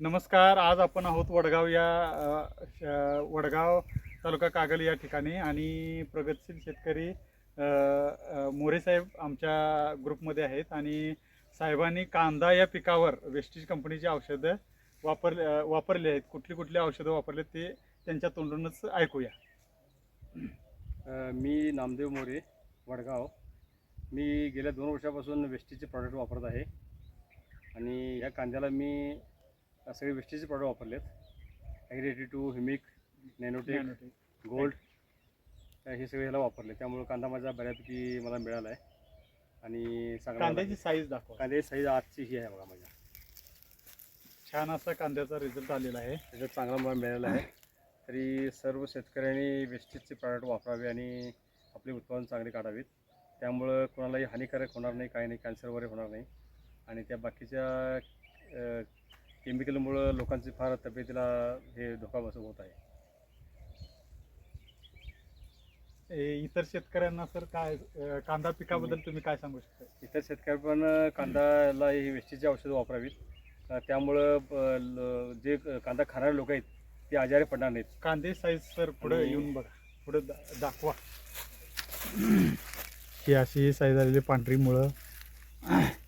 नमस्कार आज आपण आहोत वडगाव या श- वडगाव तालुका कागल या ठिकाणी आणि प्रगतशील शेतकरी मोरेसाहेब मोरे साहेब आमच्या ग्रुपमध्ये आहेत आणि साहेबांनी कांदा या पिकावर वेस्टीज कंपनीची औषधं वापर वापरले वापरली आहेत. कुठली कुठली औषधं वापरली ते त्यांच्या तोंडूनच ऐकूया. मी नामदेव मोरे वडगाव. मी गेल्या दोन वर्षापासून वेस्टीजचे प्रॉडक्ट वापरत आहे. आणि ह्या कांद्याला मी सगळे वेस्टीचे प्रॉडक्ट वापरलेत. ॲग्रेटी टू हिमिक नॅनोटेक गोल्ड हे सगळे ह्याला वापरले त्यामुळे कांदा माझा बऱ्यापैकी मला मिळाला आहे आणि चांगला कांद्याची साईज दाखवा. कांद्याची साईज आजची ही आहे बघा माझ्या. छान असा कांद्याचा रिझल्ट आलेला आहे. त्याच्यात चांगला मला मिळाला आहे. तरी सर्व शेतकऱ्यांनी वेस्टेजचे प्रॉडक्ट वापरावे आणि आपले उत्पादन चांगले काढावेत. त्यामुळं कोणालाही हानिकारक होणार नाही काही नाही कॅन्सर वगैरे होणार नाही. आणि त्या बाकीच्या केमिकलमुळं लोकांची फार तब्येतीला हे धोका बसत होत आहे. ए, इतर शेतकऱ्यांना सर काय अ, कांदा पिकाबद्दल तुम्ही काय सांगू शकता? इतर शेतकरी पण कांद्याला ही वेस्टीची औषधं वापरावीत. अ, त्यामुळं अ, ल- जे कांदा खाणारे लोक आहेत ते आजारी पडणार नाहीत. कांदे साईज सर पुढे आणि- येऊन बघा. पुढे दाखवा. ही अशी साईज आलेली पांढरी मुळं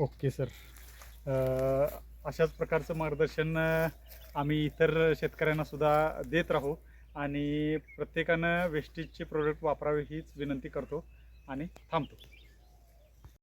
ओके सर. अशाच प्रकारचं मार्गदर्शन आम्ही इतर शेतकऱ्यांना सुद्धा देत राहू आणि प्रत्येकानं वेस्टेजचे प्रोडक्ट वापरावे हीच विनंती करतो आणि थांबतो.